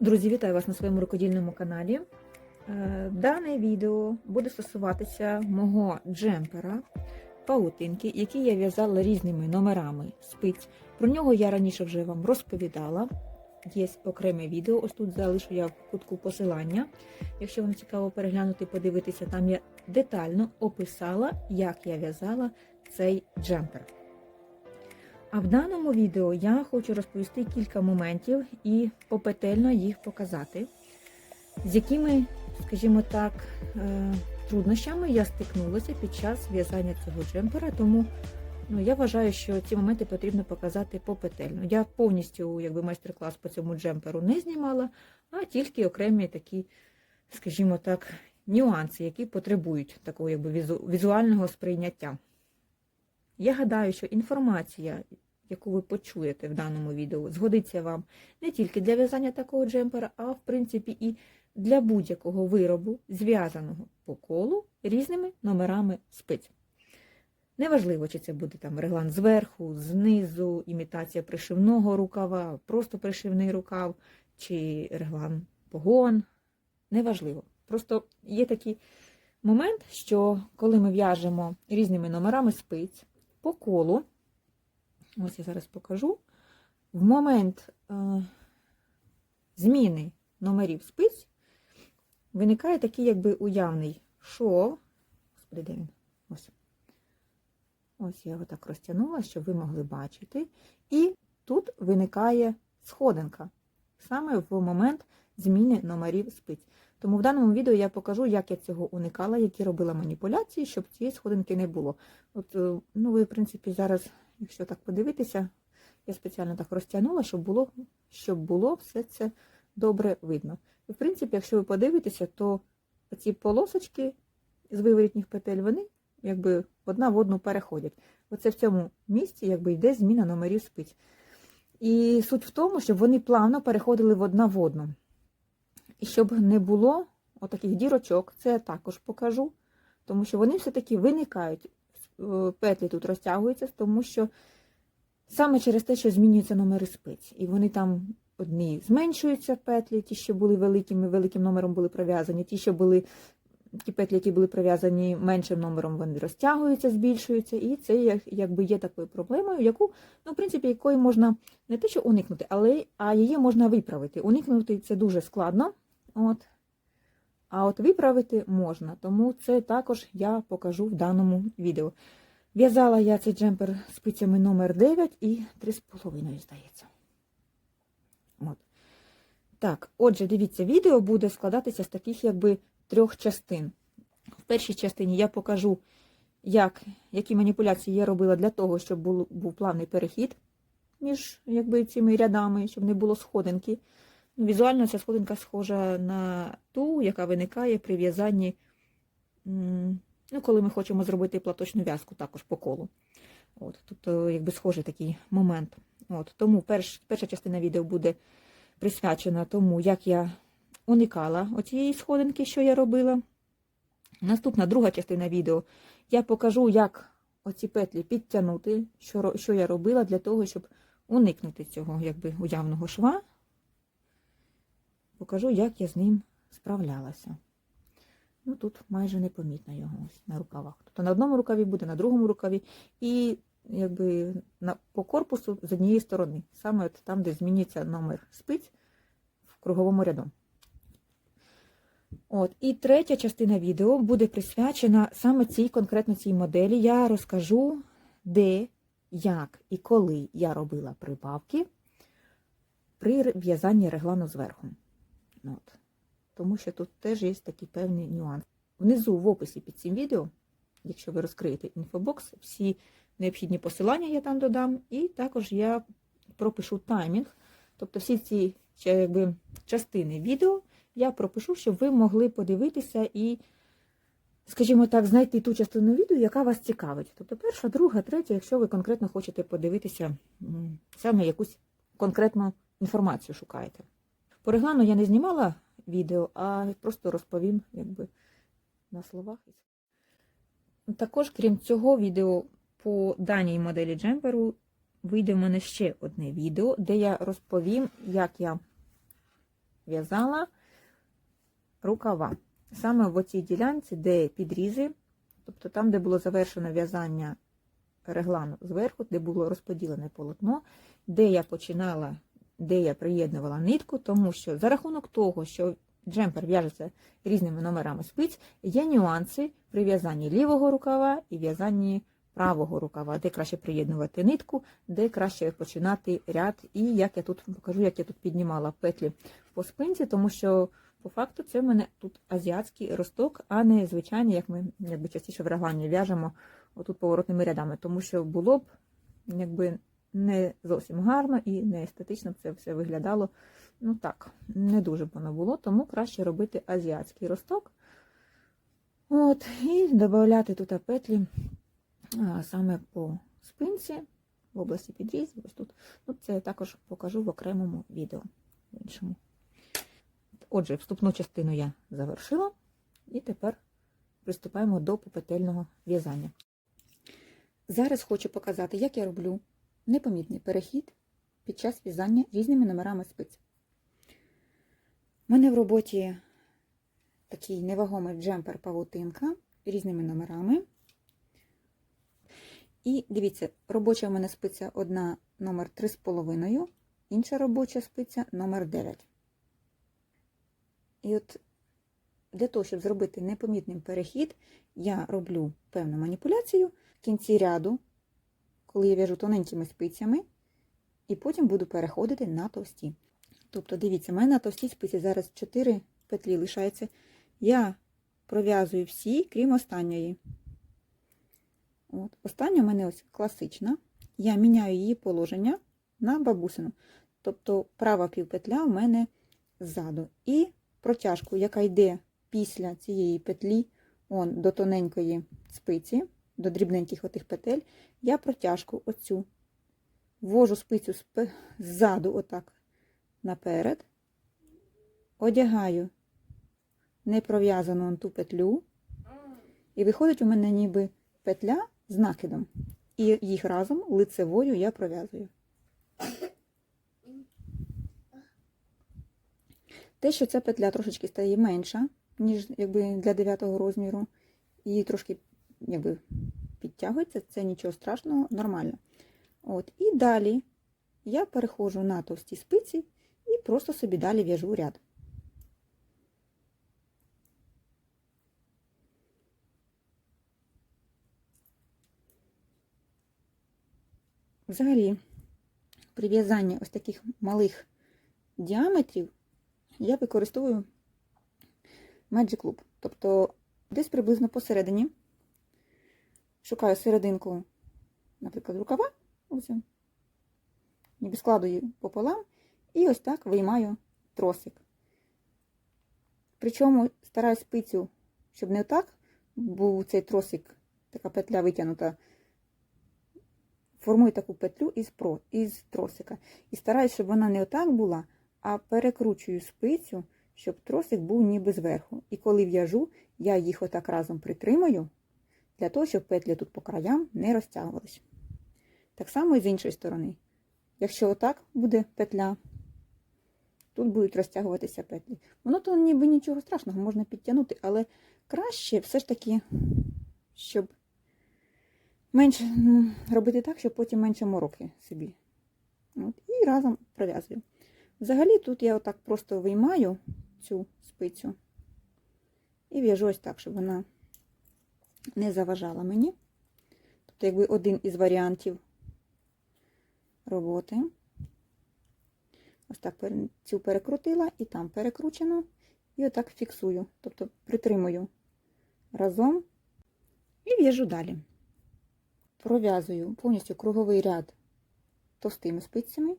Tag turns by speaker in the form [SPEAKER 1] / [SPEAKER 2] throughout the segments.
[SPEAKER 1] Друзі, вітаю вас на своєму рукодільному каналі. Е, Дане відео буде стосуватися мого джемпера паутинки, який я в'язала різними номерами спиць. Про нього я раніше вже вам розповідала. Є окреме відео, ось тут залишу я в кутку посилання. Якщо вам цікаво переглянути, подивитися, там я детально описала, як я в'язала цей джемпер. А в даному відео я хочу розповісти кілька моментів і попетельно їх показати, з якими, скажімо так, е, труднощами я стикнулася під час в'язання цього джемпера, тому ну, я вважаю, що ці моменти потрібно показати попетельно. Я повністю якби, майстер-клас по цьому джемперу не знімала, а тільки окремі такі, скажімо так, нюанси, які потребують такого якби, візу- візуального сприйняття. Я гадаю, що інформація, яку ви почуєте в даному відео, згодиться вам не тільки для в'язання такого джемпера, а в принципі і для будь-якого виробу, зв'язаного по колу різними номерами спиць. Неважливо, чи це буде там реглан зверху, знизу, імітація пришивного рукава, просто пришивний рукав, чи реглан погон. Неважливо. Просто є такий момент, що коли ми в'яжемо різними номерами спиць по колу, ось я зараз покажу, в момент е, зміни номерів спиць виникає такий якби уявний шов. Господи, де він? Ось. Ось я його так розтягнула, щоб ви могли бачити. І тут виникає сходинка саме в момент зміни номерів спиць. Тому в даному відео я покажу, як я цього уникала, які робила маніпуляції, щоб цієї сходинки не було. От, е, ну, ви, в принципі, зараз, якщо так подивитися, я спеціально так розтягнула, щоб було, щоб було все це добре видно. І, в принципі, якщо ви подивитеся, то ці полосочки з виворітніх петель, вони якби одна в одну переходять. Оце в цьому місці якби йде зміна номерів спиць. І суть в тому, щоб вони плавно переходили в одна в одну. І щоб не було отаких дірочок, це я також покажу, тому що вони все-таки виникають. Е, Петлі тут розтягуються, тому що саме через те, що змінюються номери спиць. І вони там одні зменшуються петлі, ті, що були великими, великим номером були прив'язані, ті, що були ті петлі, які були прив'язані меншим номером, вони розтягуються, збільшуються. І це якби є такою проблемою, яку, ну, в принципі, якої можна не те, що уникнути, але а її можна виправити. Уникнути це дуже складно. От. А от виправити можна, тому це також я покажу в даному відео. В'язала я цей джемпер спицями номер 9 і 3,5, здається. От. Так, отже, дивіться, відео буде складатися з таких якби трьох частин. В першій частині я покажу, як, які маніпуляції я робила для того, щоб був, був плавний перехід між якби, цими рядами, щоб не було сходинки. Візуально ця сходинка схожа на ту, яка виникає при в'язанні, ну, коли ми хочемо зробити платочну в'язку також по колу. От, тобто, якби схожий такий момент. От, тому перш, перша частина відео буде присвячена тому, як я уникала оцієї сходинки, що я робила. Наступна друга частина відео я покажу, як оці петлі підтягнути, що, що я робила для того, щоб уникнути цього якби, уявного шва. Покажу, як я з ним справлялася. Ну, тут майже непомітно його ось на рукавах. Тобто на одному рукаві буде, на другому рукаві, і якби на, по корпусу з однієї сторони, саме от там, де змінюється номер спиць в круговому ряду. От, і третя частина відео буде присвячена саме цій конкретно цій моделі. Я розкажу, де, як і коли я робила прибавки при в'язанні реглану зверху. От. Тому що тут теж є такий певний нюанс. Внизу в описі під цим відео, якщо ви розкриєте інфобокс, всі необхідні посилання я там додам, і також я пропишу таймінг. Тобто всі ці якби, частини відео я пропишу, щоб ви могли подивитися і, скажімо так, знайти ту частину відео, яка вас цікавить. Тобто перша, друга, третя, якщо ви конкретно хочете подивитися саме якусь конкретну інформацію шукаєте. По реглану я не знімала відео, а просто розповім якби, на словах. Також, крім цього відео по даній моделі джемперу, вийде в мене ще одне відео, де я розповім, як я в'язала рукава. Саме в цій ділянці, де підрізи, тобто там, де було завершено в'язання реглану зверху, де було розподілене полотно, де я починала, де я приєднувала нитку, тому що за рахунок того, що джемпер в'яжеться різними номерами спиць, є нюанси при в'язанні лівого рукава і в'язанні правого рукава, де краще приєднувати нитку, де краще починати ряд. І як я тут покажу, як я тут піднімала петлі по спинці, тому що по факту це в мене тут азіатський росток, а не звичайний, як ми якби частіше в реглані в'яжемо отут поворотними рядами, тому що було б якби не зовсім гарно і не естетично це все виглядало. Ну так, не дуже воно було, тому краще робити азіатський росток. От, І додати тут петлі а, саме по спинці, в області підрізів. Ось тут. Ну, це я також покажу в окремому відео. В іншому. Отже, вступну частину я завершила, і тепер приступаємо до попетельного в'язання. Зараз хочу показати, як я роблю непомітний перехід під час в'язання різними номерами спиць. У мене в роботі такий невагомий джемпер павутинка різними номерами. І дивіться, робоча у мене спиця одна номер 3,5, інша робоча спиця номер 9. І от для того, щоб зробити непомітним перехід, я роблю певну маніпуляцію в кінці ряду, коли я в'яжу тоненькими спицями, і потім буду переходити на товсті. Тобто, дивіться, в мене на товстій спиці зараз 4 петлі лишається. Я пров'язую всі, крім останньої. От. Остання у мене ось класична. Я міняю її положення на бабусину. Тобто права півпетля у мене ззаду. І протяжку, яка йде після цієї петлі он, до тоненької спиці, до дрібненьких отих петель, я протяжку оцю ввожу спицю ззаду, отак, наперед, одягаю непров'язану ту петлю, і виходить у мене ніби петля з накидом. І їх разом лицевою я пров'язую. Те, що ця петля трошечки стає менша, ніж якби для 9 розміру, і трошки якби, підтягується, це нічого страшного, нормально. От, І далі я переходжу на товсті спиці і просто собі далі в'яжу ряд. Взагалі, при в'язанні ось таких малих діаметрів я використовую Magic Loop. Тобто десь приблизно посередині шукаю серединку, наприклад, рукава, ось, ніби складу її пополам, і ось так виймаю тросик. Причому стараюсь спицю, щоб не отак був цей тросик, така петля витягнута. Формую таку петлю із про, із тросика. І стараюсь, щоб вона не отак була, а перекручую спицю, щоб тросик був ніби зверху. І коли в'яжу, я їх отак разом притримую, для того, щоб петлі тут по краям не розтягувались. Так само і з іншої сторони. Якщо отак буде петля, тут будуть розтягуватися петлі. Воно то ніби нічого страшного, можна підтягнути, але краще все ж таки, щоб менше ну, робити так, щоб потім менше мороки собі. От, І разом пров'язую. Взагалі, тут я отак просто виймаю цю спицю і в'яжу ось так, щоб вона не заважала мені. Тобто, якби один із варіантів роботи. Ось так цю перекрутила і там перекручено, і отак фіксую, тобто притримую разом і в'яжу далі. Пров'язую повністю круговий ряд товстими спицями.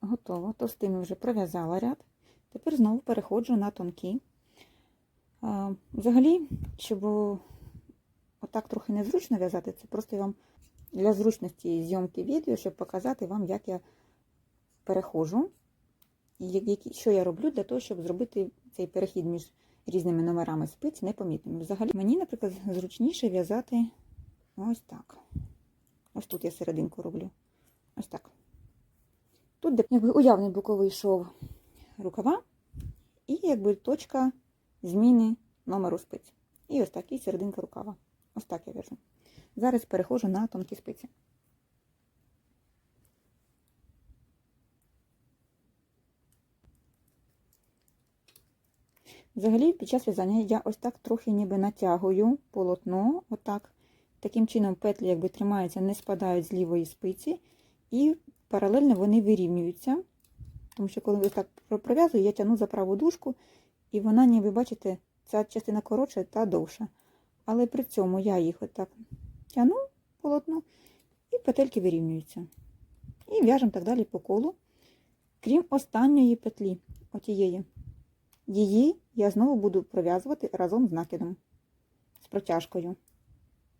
[SPEAKER 1] Готово. Товстими вже пров'язала ряд. Тепер знову переходжу на тонкі. Взагалі, щоб отак трохи незручно в'язати, це просто я вам для зручності зйомки відео, щоб показати вам, як я переходжу, і що я роблю для того, щоб зробити цей перехід між різними номерами спиць непомітним. Взагалі, мені, наприклад, зручніше в'язати ось так. Ось тут я серединку роблю. Ось так. Тут якби уявний боковий шов рукава і якби точка зміни номеру спиць. І ось так, і серединка рукава. Ось так я в'яжу. Зараз переходжу на тонкі спиці. Взагалі, під час в'язання я ось так трохи ніби натягую полотно, отак. Таким чином петлі якби тримаються, не спадають з лівої спиці, і паралельно вони вирівнюються. Тому що, коли ось так пров'язую, я тягну за праву дужку, і вона, ніби, бачите, ця частина коротша та довша. Але при цьому я їх отак тягну полотно, і петельки вирівнюються. І в'яжемо так далі по колу, крім останньої петлі, отієї. Її я знову буду пров'язувати разом з накидом, з протяжкою.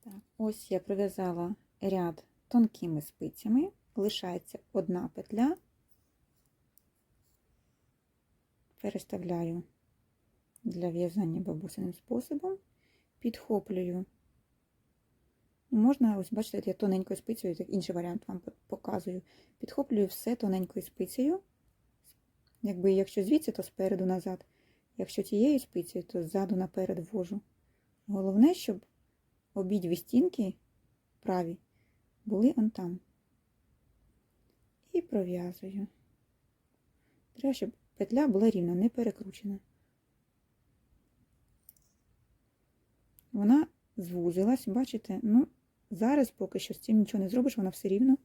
[SPEAKER 1] Так, ось я пров'язала ряд тонкими спицями, лишається одна петля, переставляю для в'язання бабусиним способом, підхоплюю. Можна, ось, бачите, я тоненькою спицею, так інший варіант вам показую. Підхоплюю все тоненькою спицею. Якби якщо звідси, то спереду назад. Якщо тією спицею, то ззаду наперед ввожу. Головне, щоб обидві стінки праві були он там. І пров'язую. Треба, щоб петля була рівна, не перекручена. Вона звузилась, бачите? Ну, зараз поки що з цим нічого не зробиш, вона все рівно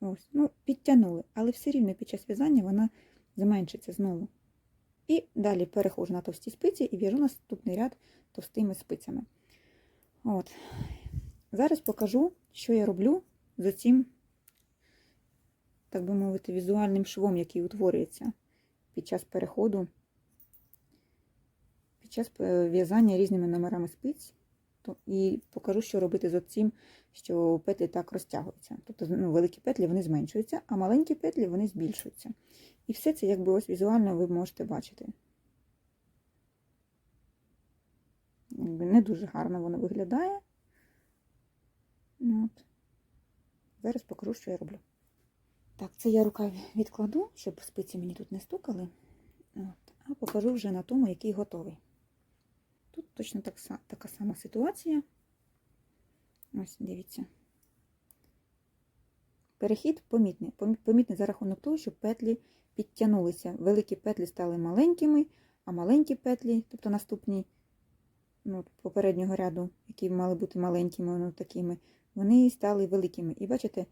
[SPEAKER 1] ось, ну, підтягнули, але все рівно під час в'язання вона зменшиться знову. І далі переходжу на товсті спиці і в'яжу наступний ряд товстими спицями. От. Зараз покажу, що я роблю з цим, так би мовити, візуальним швом, який утворюється під час переходу, час в'язання різними номерами спиць. І покажу, що робити з цим, що петлі так розтягуються. Тобто ну, великі петлі вони зменшуються, а маленькі петлі вони збільшуються. І все це, якби ось візуально ви можете бачити. Не дуже гарно воно виглядає. Ну, от. Зараз покажу, що я роблю. Так, це я рукав відкладу, щоб спиці мені тут не стукали. От. А покажу вже на тому, який готовий. Тут точно так, така сама ситуація. Ось, дивіться. Перехід помітний. Помітний за рахунок того, що петлі підтягнулися. Великі петлі стали маленькими, а маленькі петлі, тобто наступні ну, попереднього ряду, які мали бути маленькими, ну, такими, вони стали великими. І бачите,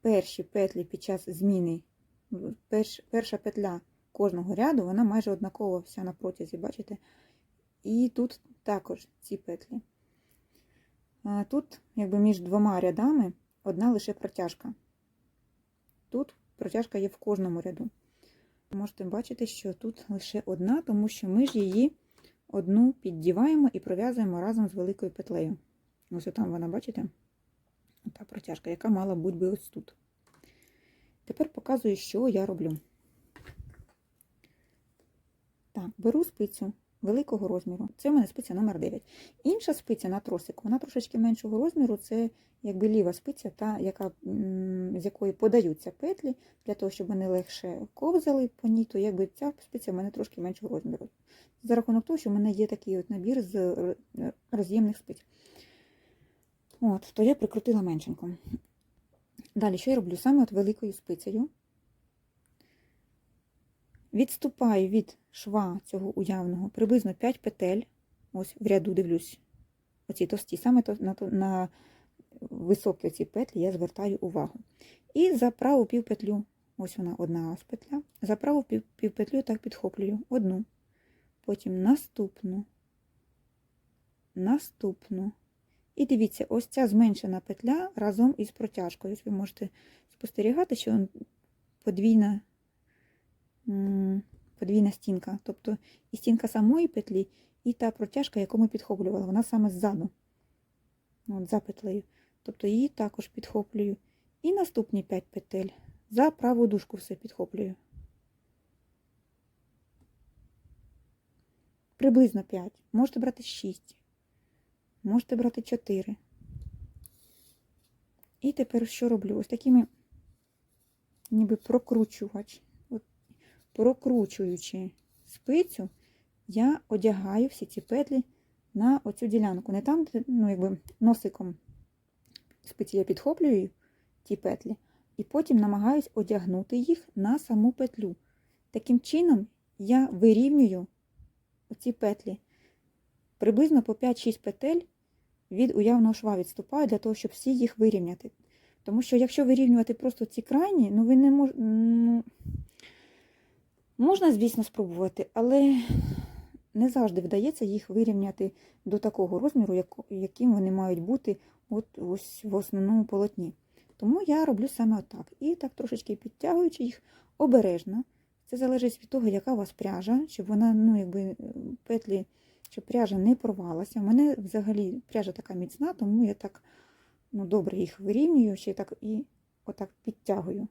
[SPEAKER 1] перші петлі під час зміни, перш, перша петля кожного ряду, вона майже однакова вся на протязі, бачите? І тут також ці петлі. Тут, якби між двома рядами, одна лише протяжка. Тут протяжка є в кожному ряду. Можете бачити, що тут лише одна, тому що ми ж її одну піддіваємо і пров'язуємо разом з великою петлею. Ось там вона, бачите? Та протяжка, яка мала бути би ось тут. Тепер показую, що я роблю. Так, беру спицю великого розміру. Це в мене спиця номер 9 Інша спиця на тросик, вона трошечки меншого розміру, це якби ліва спиця, та, яка, з якої подаються петлі, для того, щоб вони легше ковзали по ній, то якби ця спиця в мене трошки меншого розміру. За рахунок того, що в мене є такий от набір з роз'ємних спиць. От, То я прикрутила меншенько. Далі, що я роблю? Саме от великою спицею. Відступаю від шва цього уявного приблизно 5 петель. Ось в ряду дивлюсь. Оці товсті, саме на на високі ці петлі я звертаю увагу. І за праву півпетлю, ось вона одна ось петля, за праву півпетлю так підхоплюю одну, потім наступну, наступну. І дивіться, ось ця зменшена петля разом із протяжкою. Ось ви можете спостерігати, що подвійна подвійна стінка. Тобто і стінка самої петлі, і та протяжка, яку ми підхоплювали, вона саме ззаду, от за петлею. Тобто її також підхоплюю. І наступні 5 петель. За праву дужку все підхоплюю. Приблизно 5. Можете брати 6. Можете брати 4. І тепер що роблю? Ось такими ніби прокручувач прокручуючи спицю, я одягаю всі ці петлі на оцю ділянку. Не там, де, ну, якби носиком спиці я підхоплюю ті петлі, і потім намагаюсь одягнути їх на саму петлю. Таким чином я вирівнюю оці петлі. Приблизно по 5-6 петель від уявного шва відступаю для того, щоб всі їх вирівняти. Тому що якщо вирівнювати просто ці крайні, ну ви не можете. Ну, можна, звісно, спробувати, але не завжди вдається їх вирівняти до такого розміру, яким вони мають бути от ось в основному полотні. Тому я роблю саме отак. І так трошечки підтягуючи їх обережно. Це залежить від того, яка у вас пряжа, щоб вона, ну, якби е, петлі, щоб пряжа не порвалася. У мене взагалі пряжа така міцна, тому я так ну, добре їх вирівнюю, ще так і отак підтягую.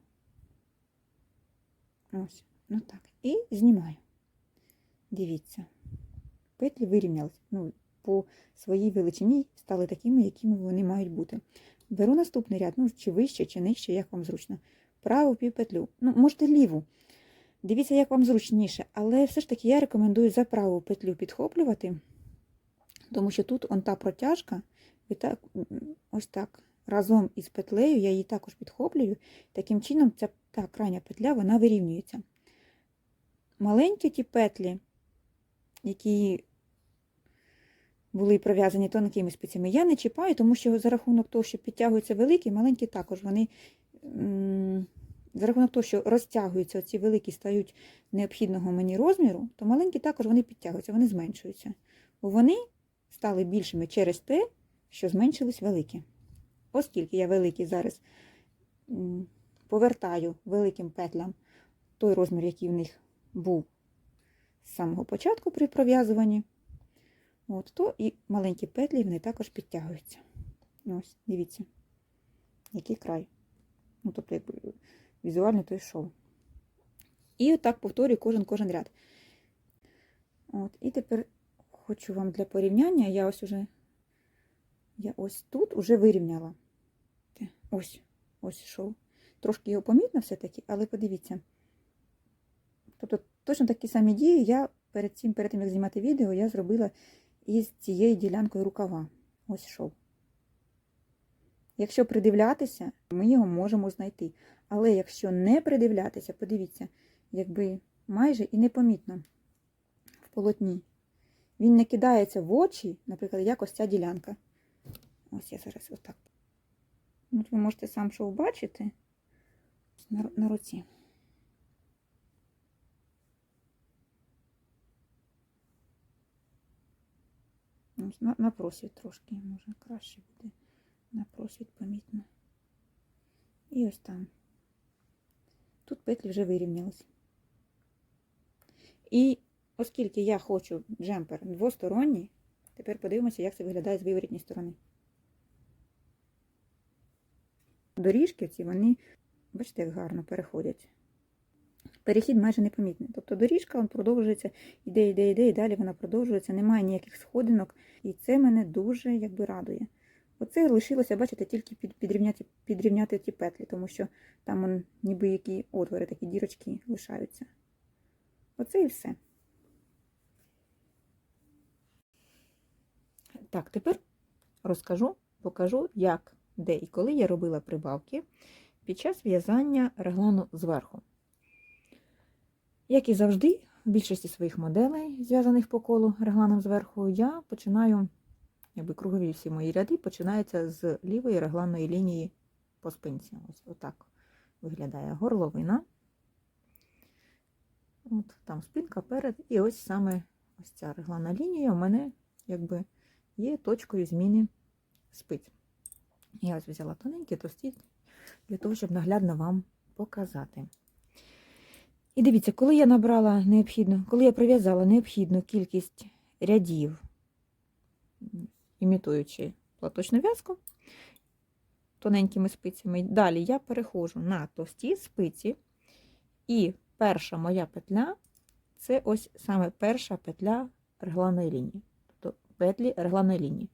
[SPEAKER 1] Ось, ну так. І знімаю. Дивіться. Петлі вирівнялись. Ну, по своїй величині стали такими, якими вони мають бути. Беру наступний ряд, ну, чи вище, чи нижче, як вам зручно. Праву півпетлю. Ну, можете ліву. Дивіться, як вам зручніше, але все ж таки я рекомендую за праву петлю підхоплювати, тому що тут он та протяжка, і так, ось так, разом із петлею я її також підхоплюю. Таким чином, ця та крайня петля вона вирівнюється. Маленькі ті петлі, які були пров'язані тонкими спицями, я не чіпаю, тому що за рахунок того, що підтягуються великі, маленькі також вони. За рахунок того, що розтягуються ці великі, стають необхідного мені розміру, то маленькі також вони підтягуються, вони зменшуються. Бо вони стали більшими через те, що зменшились великі. Оскільки я великі зараз повертаю великим петлям той розмір, який в них був з самого початку при пров'язуванні, от, то і маленькі петлі вони також підтягуються. Ось, дивіться, який край. Ну, тобто, якби візуально той шов. І отак повторюю кожен кожен ряд. От, і тепер хочу вам для порівняння, я ось уже я ось тут уже вирівняла. Ось, ось шов. Трошки його помітно все-таки, але подивіться. Тобто точно такі самі дії я перед цим, перед тим, як знімати відео, я зробила із цією ділянкою рукава. Ось шов. Якщо придивлятися, ми його можемо знайти. Але якщо не придивлятися, подивіться, якби майже і непомітно в полотні. Він не кидається в очі, наприклад, як ось ця ділянка. Ось я зараз отак. От ви можете сам шов бачити на, на руці. На, на просвіт трошки, може краще буде. На просвіт помітно. І ось там. Тут петлі вже вирівнялись. І оскільки я хочу джемпер двосторонній, тепер подивимося, як це виглядає з виворітньої сторони. Доріжки ці, вони, бачите, як гарно переходять. Перехід майже непомітний. Тобто доріжка продовжується, іде, йде, йде, і далі вона продовжується, немає ніяких сходинок, і це мене дуже якби радує. Оце лишилося, бачите, тільки під, підрівняти, підрівняти ті петлі, тому що там он, ніби які отвори, такі дірочки лишаються. Оце і все. Так, тепер розкажу, покажу, як, де і коли я робила прибавки під час в'язання реглану зверху. Як і завжди, в більшості своїх моделей, зв'язаних по колу регланом зверху, я починаю, якби кругові всі мої ряди починаються з лівої регланної лінії по спинці. Ось отак виглядає горловина. От Там спинка перед, і ось саме ось ця регланна лінія у мене якби є точкою зміни спиць. Я ось взяла тоненькі товсті для того, щоб наглядно вам показати. І дивіться, коли я набрала необхідну, коли я прив'язала необхідну кількість рядів, імітуючи платочну в'язку тоненькими спицями, далі я переходжу на товсті спиці, і перша моя петля це ось саме перша петля регланної лінії. Тобто петлі регланної лінії.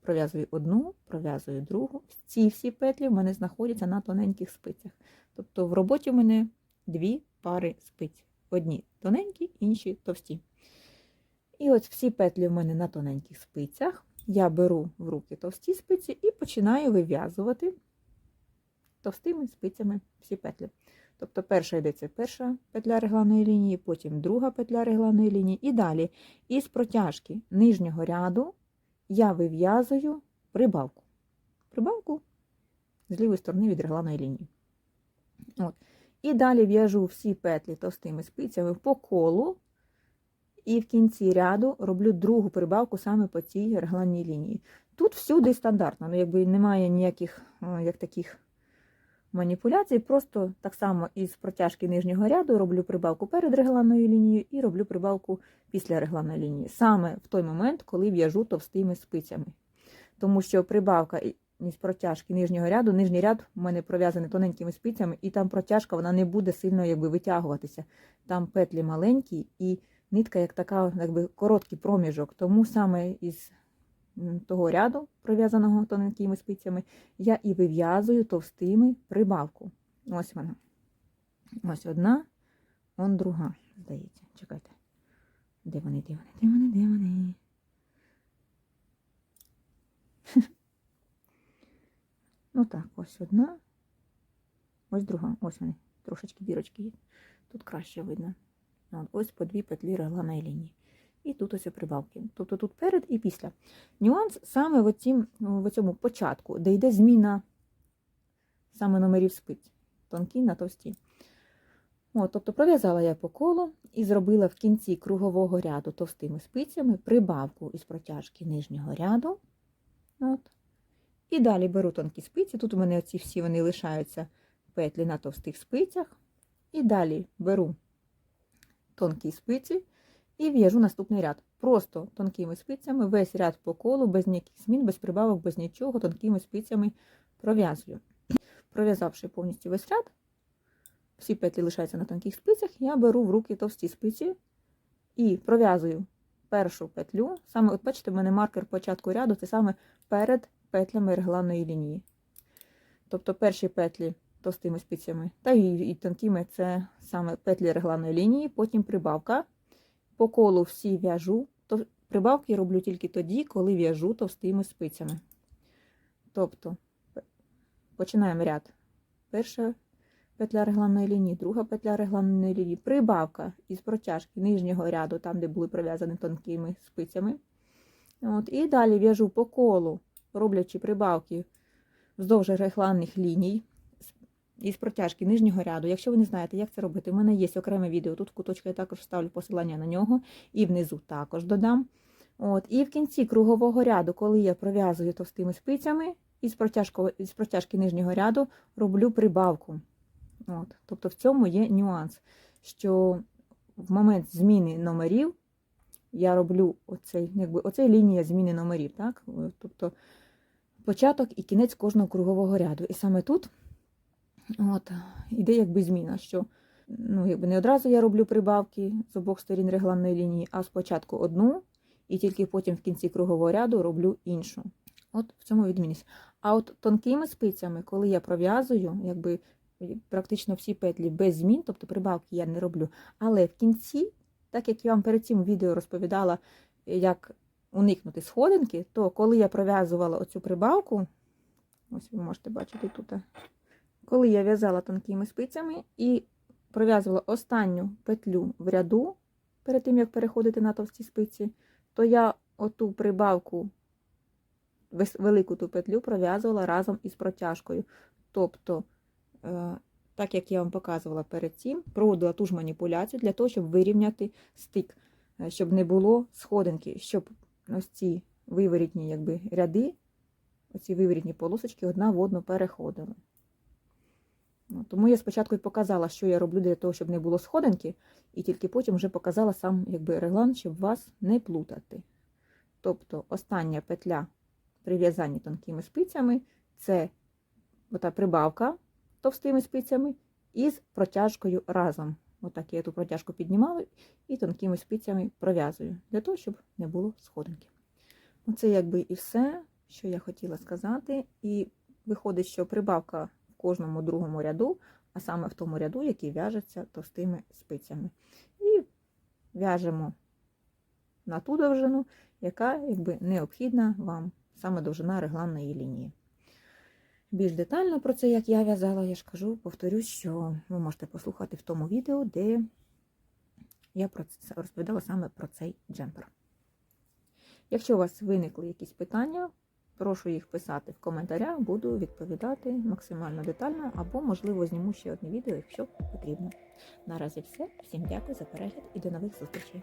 [SPEAKER 1] Пров'язую одну, пров'язую другу. Ці всі петлі в мене знаходяться на тоненьких спицях. Тобто в роботі в мене дві пари спиць. одні тоненькі, інші товсті. І ось всі петлі в мене на тоненьких спицях. Я беру в руки товсті спиці і починаю вив'язувати товстими спицями всі петлі. Тобто перша йдеться перша петля регланої лінії, потім друга петля регланої лінії. І далі із протяжки нижнього ряду я вив'язую прибавку. Прибавку з лівої сторони від регланої лінії. От. І далі в'яжу всі петлі товстими спицями по колу, і в кінці ряду роблю другу прибавку саме по цій регланній лінії. Тут всюди стандартно, ну, якби немає ніяких як таких маніпуляцій, просто так само із протяжки нижнього ряду роблю прибавку перед регланною лінією і роблю прибавку після регланної лінії, саме в той момент, коли в'яжу товстими спицями. Тому що прибавка із протяжки нижнього ряду, нижній ряд у мене пров'язаний тоненькими спицями, і там протяжка вона не буде сильно якби, витягуватися. Там петлі маленькі і нитка як така, якби короткий проміжок. Тому саме із того ряду, пров'язаного тоненькими спицями, я і вив'язую товстими прибавку. Ось вона. Ось одна, он друга, здається. Чекайте. Де вони, де вони, де вони, де вони? Ну так, ось одна, ось друга, ось вони, трошечки дірочки є. Тут краще видно. Ось по дві петлі регланої лінії. І тут ось прибавки. Тобто тут перед і після. Нюанс саме в, цім, в цьому початку, де йде зміна саме номерів спиць, тонкі на товсті. От, тобто пров'язала я по колу і зробила в кінці кругового ряду товстими спицями прибавку із протяжки нижнього ряду. От. І далі беру тонкі спиці. Тут у мене оці всі вони лишаються петлі на товстих спицях. І далі беру тонкі спиці і в'яжу наступний ряд. Просто тонкими спицями, весь ряд по колу, без ніяких змін, без прибавок, без нічого, тонкими спицями пров'язую. Пров'язавши повністю весь ряд, всі петлі лишаються на тонких спицях, я беру в руки товсті спиці і пров'язую першу петлю. Саме, от бачите, в мене маркер початку ряду це саме перед петлями регланної лінії. Тобто перші петлі товстими спицями, та і, і тонкими це саме петлі регланної лінії, потім прибавка. По колу всі в'яжу, то прибавки роблю тільки тоді, коли в'яжу товстими спицями. Тобто, починаємо ряд. Перша петля регланної лінії, друга петля регланної лінії, прибавка із протяжки нижнього ряду, там, де були пров'язані тонкими спицями. От, І далі в'яжу по колу, роблячи прибавки вздовж регланних ліній із протяжки нижнього ряду. Якщо ви не знаєте, як це робити, у мене є окреме відео. Тут в куточку я також вставлю посилання на нього, і внизу також додам. От, І в кінці кругового ряду, коли я пров'язую товстими спицями, із із протяжки нижнього ряду роблю прибавку. От, Тобто в цьому є нюанс, що в момент зміни номерів я роблю оцей, якби, оцей лінія зміни номерів. Так? Тобто початок і кінець кожного кругового ряду. І саме тут. От, Іде якби зміна, що ну, якби не одразу я роблю прибавки з обох сторін регланної лінії, а спочатку одну, і тільки потім в кінці кругового ряду роблю іншу. От в цьому відмінність. А от тонкими спицями, коли я пров'язую, якби практично всі петлі без змін, тобто прибавки я не роблю. Але в кінці, так як я вам перед цим відео розповідала, як уникнути сходинки, то коли я пров'язувала оцю прибавку, ось ви можете бачити тут. Коли я в'язала тонкими спицями і пров'язувала останню петлю в ряду, перед тим, як переходити на товсті спиці, то я оту прибавку, велику ту петлю пров'язувала разом із протяжкою. Тобто, е, так як я вам показувала перед цим, проводила ту ж маніпуляцію для того, щоб вирівняти стик, е, щоб не було сходинки, щоб ось ці виворітні якби, ряди, оці виворітні полосочки одна в одну переходили. Ну, тому я спочатку і показала, що я роблю для того, щоб не було сходинки, і тільки потім вже показала сам якби, реглан, щоб вас не плутати. Тобто остання петля при в'язанні тонкими спицями це ота прибавка товстими спицями із протяжкою разом. Отак я ту протяжку піднімаю і тонкими спицями пров'язую, для того, щоб не було сходинки. Оце якби і все, що я хотіла сказати. І виходить, що прибавка в кожному другому ряду а саме в тому ряду, який в'яжеться товстими спицями. І в'яжемо на ту довжину, яка якби, необхідна вам, саме довжина регланної лінії. Більш детально про це, як я в'язала, я ж кажу, повторюсь, що ви можете послухати в тому відео, де я про це розповідала саме про цей джемпер. Якщо у вас виникли якісь питання, прошу їх писати в коментарях, буду відповідати максимально детально, або, можливо, зніму ще одне відео, якщо потрібно. Наразі все. Всім дякую за перегляд і до нових зустрічей.